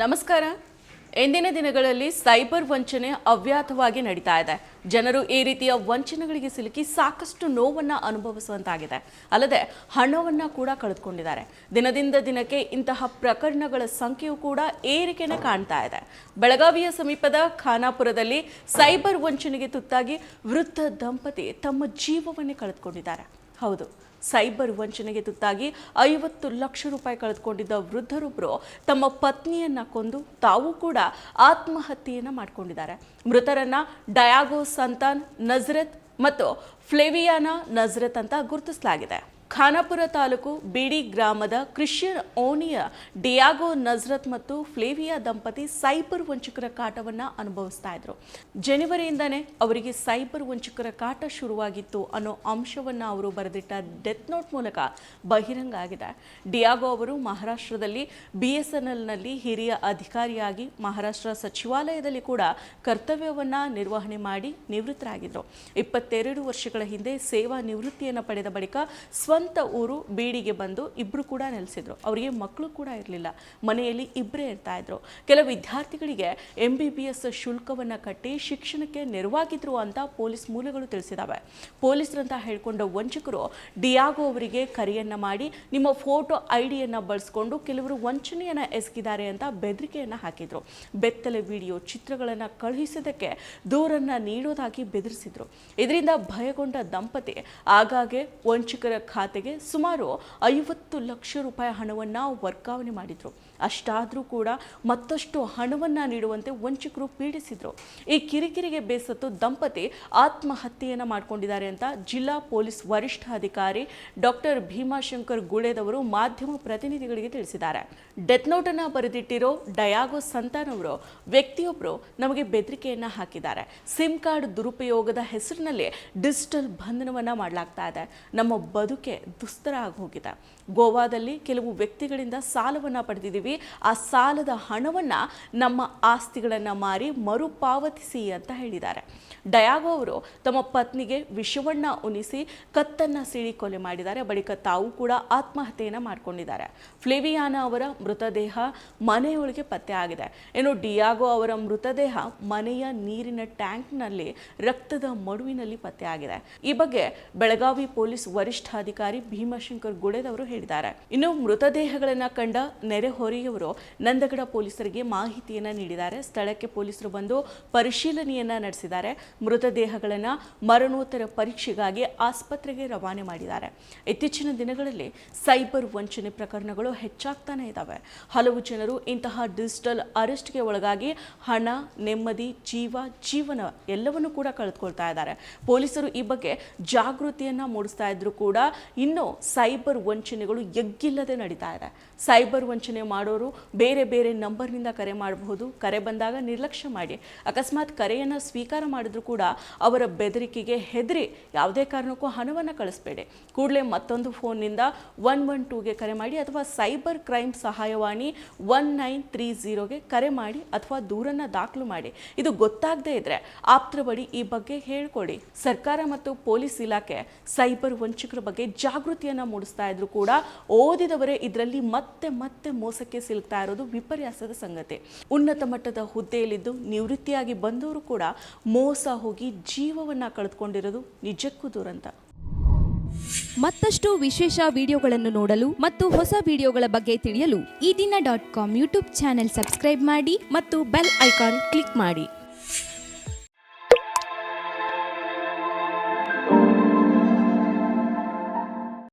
ನಮಸ್ಕಾರ. ಇಂದಿನ ದಿನಗಳಲ್ಲಿ ಸೈಬರ್ ವಂಚನೆ ಅವ್ಯಾತವಾಗಿ ನಡೀತಾ ಇದೆ. ಜನರು ಈ ರೀತಿಯ ವಂಚನೆಗಳಿಗೆ ಸಿಲುಕಿ ಸಾಕಷ್ಟು ನೋವನ್ನು ಅನುಭವಿಸುವಂತಾಗಿದೆ. ಅಲ್ಲದೆ ಹಣವನ್ನು ಕೂಡ ಕಳೆದುಕೊಂಡಿದ್ದಾರೆ. ದಿನದಿಂದ ದಿನಕ್ಕೆ ಇಂತಹ ಪ್ರಕರಣಗಳ ಸಂಖ್ಯೆಯು ಕೂಡ ಏರಿಕೆನೆ ಕಾಣ್ತಾ ಇದೆ. ಬೆಳಗಾವಿಯ ಸಮೀಪದ ಖಾನಾಪುರದಲ್ಲಿ ಸೈಬರ್ ವಂಚನೆಗೆ ತುತ್ತಾಗಿ ವೃದ್ಧ ದಂಪತಿ ತಮ್ಮ ಜೀವವನ್ನೇ ಕಳೆದುಕೊಂಡಿದ್ದಾರೆ. ಹೌದು. ಸೈಬರ್ ವಂಚನೆಗೆ ತುತ್ತಾಗಿ ಐವತ್ತು ಲಕ್ಷ ರೂಪಾಯಿ ಕಳೆದುಕೊಂಡಿದ್ದ ವೃದ್ಧರೊಬ್ಬರು ತಮ್ಮ ಪತ್ನಿಯನ್ನ ಕೊಂದು ತಾವು ಕೂಡ ಆತ್ಮಹತ್ಯೆಯನ್ನು ಮಾಡಿಕೊಂಡಿದ್ದಾರೆ. ಮೃತರನ್ನ ಡಯಾಗೋ ಸಂತಾನ್ ನಜರತ್ ಮತ್ತು ಫ್ಲೇವಿಯಾನಾ ನಜರತ್ ಅಂತ ಗುರುತಿಸಲಾಗಿದೆ. ಖಾನಾಪುರ ತಾಲೂಕು ಬಿಡಿ ಗ್ರಾಮದ ಕ್ರಿಶ್ಚಿಯನ್ ಓಣಿಯ ಡಿಯಾಗೋ ನಜರತ್ ಮತ್ತು ಫ್ಲೇವಿಯಾ ದಂಪತಿ ಸೈಬರ್ ವಂಚಕರ ಕಾಟವನ್ನು ಅನುಭವಿಸ್ತಾ ಇದ್ರು. ಜನವರಿಯಿಂದನೇ ಅವರಿಗೆ ಸೈಬರ್ ವಂಚಕರ ಕಾಟ ಶುರುವಾಗಿತ್ತು ಅನ್ನೋ ಅಂಶವನ್ನು ಅವರು ಬರೆದಿಟ್ಟ ಡೆತ್ ನೋಟ್ ಮೂಲಕ ಬಹಿರಂಗ ಆಗಿದೆ. ಡಿಯಾಗೋ ಅವರು ಮಹಾರಾಷ್ಟ್ರದಲ್ಲಿ ಬಿ ಎಸ್ ಎನ್ ಎಲ್ನಲ್ಲಿ ಹಿರಿಯ ಅಧಿಕಾರಿಯಾಗಿ ಮಹಾರಾಷ್ಟ್ರ ಸಚಿವಾಲಯದಲ್ಲಿ ಕೂಡ ಕರ್ತವ್ಯವನ್ನು ನಿರ್ವಹಣೆ ಮಾಡಿ ನಿವೃತ್ತರಾಗಿದ್ದರು ಇಪ್ಪತ್ತೆರಡು ವರ್ಷಗಳ ಹಿಂದೆ ಸೇವಾ ನಿವೃತ್ತಿಯನ್ನು ಪಡೆದ ಬಳಿಕ ಸ್ವಂತ ಊರು ಬೀಡಿಗೆ ಬಂದು ಇಬ್ಬರು ಕೂಡ ನೆಲೆಸಿದ್ರು. ಅವರಿಗೆ ಮಕ್ಕಳು ಕೂಡ ಇರಲಿಲ್ಲ. ಮನೆಯಲ್ಲಿ ಇಬ್ಬರೇ ಇರ್ತಾ ಇದ್ರು. ಕೆಲವು ವಿದ್ಯಾರ್ಥಿಗಳಿಗೆ ಎಂ ಬಿ ಬಿ ಎಸ್ ಶುಲ್ಕವನ್ನು ಕಟ್ಟಿ ಶಿಕ್ಷಣಕ್ಕೆ ನೆರವಾಗಿದ್ರು ಅಂತ ಪೊಲೀಸ್ ಮೂಲಗಳು ತಿಳಿಸಿದಾವೆ. ಪೊಲೀಸರಂತ ಹೇಳ್ಕೊಂಡ ವಂಚಕರು ಡಿಯಾಗೋ ಅವರಿಗೆ ಕರೆಯನ್ನ ಮಾಡಿ, ನಿಮ್ಮ ಫೋಟೋ ಐಡಿಯನ್ನು ಬಳಸ್ಕೊಂಡು ಕೆಲವರು ವಂಚನೆಯನ್ನ ಎಸಗಿದ್ದಾರೆ ಅಂತ ಬೆದರಿಕೆಯನ್ನು ಹಾಕಿದ್ರು. ಬೆತ್ತಲೆ ವಿಡಿಯೋ ಚಿತ್ರಗಳನ್ನು ಕಳುಹಿಸೋದಕ್ಕೆ ದೂರನ್ನ ನೀಡೋದಾಗಿ ಬೆದರಿಸಿದ್ರು. ಇದರಿಂದ ಭಯಗೊಂಡ ದಂಪತಿ ಆಗಾಗ್ಗೆ ವಂಚಕರ ಖಾತೆಗೆ ಸುಮಾರು ಐವತ್ತು ಲಕ್ಷ ರೂಪಾಯಿ ಹಣವನ್ನು ವರ್ಗಾವಣೆ ಮಾಡಿದ್ರು. ಅಷ್ಟಾದರೂ ಕೂಡ ಮತ್ತಷ್ಟು ಹಣವನ್ನು ನೀಡುವಂತೆ ವಂಚಕರು ಪೀಡಿಸಿದರು. ಈ ಕಿರಿಕಿರಿಗೆ ಬೇಸತ್ತು ದಂಪತಿ ಆತ್ಮಹತ್ಯೆಯನ್ನು ಮಾಡಿಕೊಂಡಿದ್ದಾರೆ ಅಂತ ಜಿಲ್ಲಾ ಪೊಲೀಸ್ ವರಿಷ್ಠ ಅಧಿಕಾರಿ ಡಾಕ್ಟರ್ ಭೀಮಾಶಂಕರ್ ಗುಳೇದವರು ಮಾಧ್ಯಮ ಪ್ರತಿನಿಧಿಗಳಿಗೆ ತಿಳಿಸಿದ್ದಾರೆ. ಡೆತ್ ನೋಟನ್ನು ಬರೆದಿಟ್ಟಿರೋ ಡಯಾಗೋ ಸಂತಾನ್ ಅವರು ವ್ಯಕ್ತಿಯೊಬ್ಬರು ನಮಗೆ ಬೆದರಿಕೆಯನ್ನು ಹಾಕಿದ್ದಾರೆ. ಸಿಮ್ ಕಾರ್ಡ್ ದುರುಪಯೋಗದ ಹೆಸರಿನಲ್ಲಿ ಡಿಜಿಟಲ್ ಬಂಧನವನ್ನು ಮಾಡಲಾಗ್ತಾ ಇದೆ. ನಮ್ಮ ಬದುಕೆ ದುಸ್ತರ ಆಗೋಗಿದೆ ಗೋವಾದಲ್ಲಿ ಕೆಲವು ವ್ಯಕ್ತಿಗಳಿಂದ ಸಾಲವನ್ನ ಪಡೆದಿದ್ದೀವಿ. ಆ ಸಾಲದ ಹಣವನ್ನ ನಮ್ಮ ಆಸ್ತಿಗಳನ್ನ ಮಾರಿ ಮರುಪಾವತಿಸಿ ಅಂತ ಹೇಳಿದ್ದಾರೆ. ಡಯಾಗೋ ಅವರು ತಮ್ಮ ಪತ್ನಿಗೆ ವಿಷವನ್ನ ಉಣಿಸಿ ಕತ್ತನ್ನ ಸಿಡಿ ಕೊಲೆ ಮಾಡಿದ್ದಾರೆ. ಬಳಿಕ ತಾವು ಕೂಡ ಆತ್ಮಹತ್ಯೆಯನ್ನು ಮಾಡಿಕೊಂಡಿದ್ದಾರೆ. ಫ್ಲೇವಿಯಾನ ಅವರ ಮೃತದೇಹ ಮನೆಯೊಳಗೆ ಪತ್ತೆ ಆಗಿದೆ. ಇನ್ನು ಡಿಯಾಗೋ ಅವರ ಮೃತದೇಹ ಮನೆಯ ನೀರಿನ ಟ್ಯಾಂಕ್ನಲ್ಲಿ ರಕ್ತದ ಮಡುವಿನಲ್ಲಿ ಪತ್ತೆ ಆಗಿದೆ. ಈ ಬಗ್ಗೆ ಬೆಳಗಾವಿ ಪೊಲೀಸ್ ವರಿಷ್ಠಾಧಿಕಾರಿ ಭೀಮಾಶಂಕರ್ ಗುಡೆದವರು ಹೇಳಿದ್ದಾರೆ. ಇನ್ನು ಮೃತದೇಹಗಳನ್ನ ಕಂಡ ನೆರೆಹೊರೆಯವರು ನಂದಗಡ ಪೊಲೀಸರಿಗೆ ಮಾಹಿತಿಯನ್ನ ನೀಡಿದ್ದಾರೆ. ಸ್ಥಳಕ್ಕೆ ಪೊಲೀಸರು ಬಂದು ಪರಿಶೀಲನೆಯನ್ನ ನಡೆಸಿದ್ದಾರೆ. ಮೃತದೇಹಗಳನ್ನ ಮರಣೋತ್ತರ ಪರೀಕ್ಷೆಗಾಗಿ ಆಸ್ಪತ್ರೆಗೆ ರವಾನೆ ಮಾಡಿದ್ದಾರೆ. ಇತ್ತೀಚಿನ ದಿನಗಳಲ್ಲಿ ಸೈಬರ್ ವಂಚನೆ ಪ್ರಕರಣಗಳು ಹೆಚ್ಚಾಗ್ತಾನೆ ಇದ್ದಾವೆ ಹಲವು ಜನರು ಇಂತಹ ಡಿಜಿಟಲ್ ಅರೆಸ್ಟ್ಗೆ ಒಳಗಾಗಿ ಹಣ, ನೆಮ್ಮದಿ, ಜೀವ, ಜೀವನ ಎಲ್ಲವನ್ನೂ ಕೂಡ ಕಳೆದುಕೊಳ್ತಾ ಇದ್ದಾರೆ. ಪೊಲೀಸರು ಈ ಬಗ್ಗೆ ಜಾಗೃತಿಯನ್ನ ಮೂಡಿಸ್ತಾ ಇದ್ರು ಕೂಡ ಇನ್ನು ಸೈಬರ್ ವಂಚನೆಗಳು ಎಗ್ಗಿಲ್ಲದೆ ನಡೀತಾ ಇದೆ. ಸೈಬರ್ ವಂಚನೆ ಮಾಡೋರು ಬೇರೆ ಬೇರೆ ನಂಬರ್ನಿಂದ ಕರೆ ಮಾಡಬಹುದು. ಕರೆ ಬಂದಾಗ ನಿರ್ಲಕ್ಷ್ಯ ಮಾಡಿ. ಅಕಸ್ಮಾತ್ ಕರೆಯನ್ನು ಸ್ವೀಕಾರ ಮಾಡಿದ್ರು ಕೂಡ ಅವರ ಬೆದರಿಕೆಗೆ ಹೆದರಿ ಯಾವುದೇ ಕಾರಣಕ್ಕೂ ಹಣವನ್ನು ಕಳಿಸ್ಬೇಡಿ. ಕೂಡಲೇ ಮತ್ತೊಂದು ಫೋನ್ನಿಂದ ಒನ್ ಒನ್ ಟೂಗೆ ಕರೆ ಮಾಡಿ ಅಥವಾ ಸೈಬರ್ ಕ್ರೈಮ್ ಸಹಾಯವಾಣಿ ಒನ್ ನೈನ್ ತ್ರೀ ಝೀರೋಗೆ ಕರೆ ಮಾಡಿ ಅಥವಾ ದೂರನ್ನು ದಾಖಲು ಮಾಡಿ. ಇದು ಗೊತ್ತಾಗದೇ ಇದ್ರೆ ಆಪ್ತರ ಬಳಿ ಈ ಬಗ್ಗೆ ಹೇಳ್ಕೊಡಿ. ಸರ್ಕಾರ ಮತ್ತು ಪೊಲೀಸ್ ಇಲಾಖೆ ಸೈಬರ್ ವಂಚಕರ ಬಗ್ಗೆ ಜಾಗೃತಿಯನ್ನ ಮೂಡಿಸ್ತಾ ಇದ್ರು ಕೂಡ ಓದಿದವರೇ ಇದರಲ್ಲಿ ಮತ್ತೆ ಮತ್ತೆ ಮೋಸಕ್ಕೆ ಸಿಲುಕ್ತಾ ಇರೋದು ವಿಪರ್ಯಾಸದ ಸಂಗತಿ. ಉನ್ನತ ಮಟ್ಟದ ಹುದ್ದೆಯಲ್ಲಿದ್ದು ನಿವೃತ್ತಿಯಾಗಿ ಬಂದವರು ಕೂಡ ಮೋಸ ಹೋಗಿ ಜೀವವನ್ನು ಕಳೆದುಕೊಂಡಿರೋದು ನಿಜಕ್ಕೂ ದುರಂತ. ಮತ್ತಷ್ಟು ವಿಶೇಷ ವಿಡಿಯೋಗಳನ್ನು ನೋಡಲು ಮತ್ತು ಹೊಸ ವಿಡಿಯೋಗಳ ಬಗ್ಗೆ ತಿಳಿಯಲು Ee Dina dot com YouTube channel subscribe ಮಾಡಿ ಮತ್ತು ಬೆಲ್ ಐಕಾನ್ ಕ್ಲಿಕ್ ಮಾಡಿ.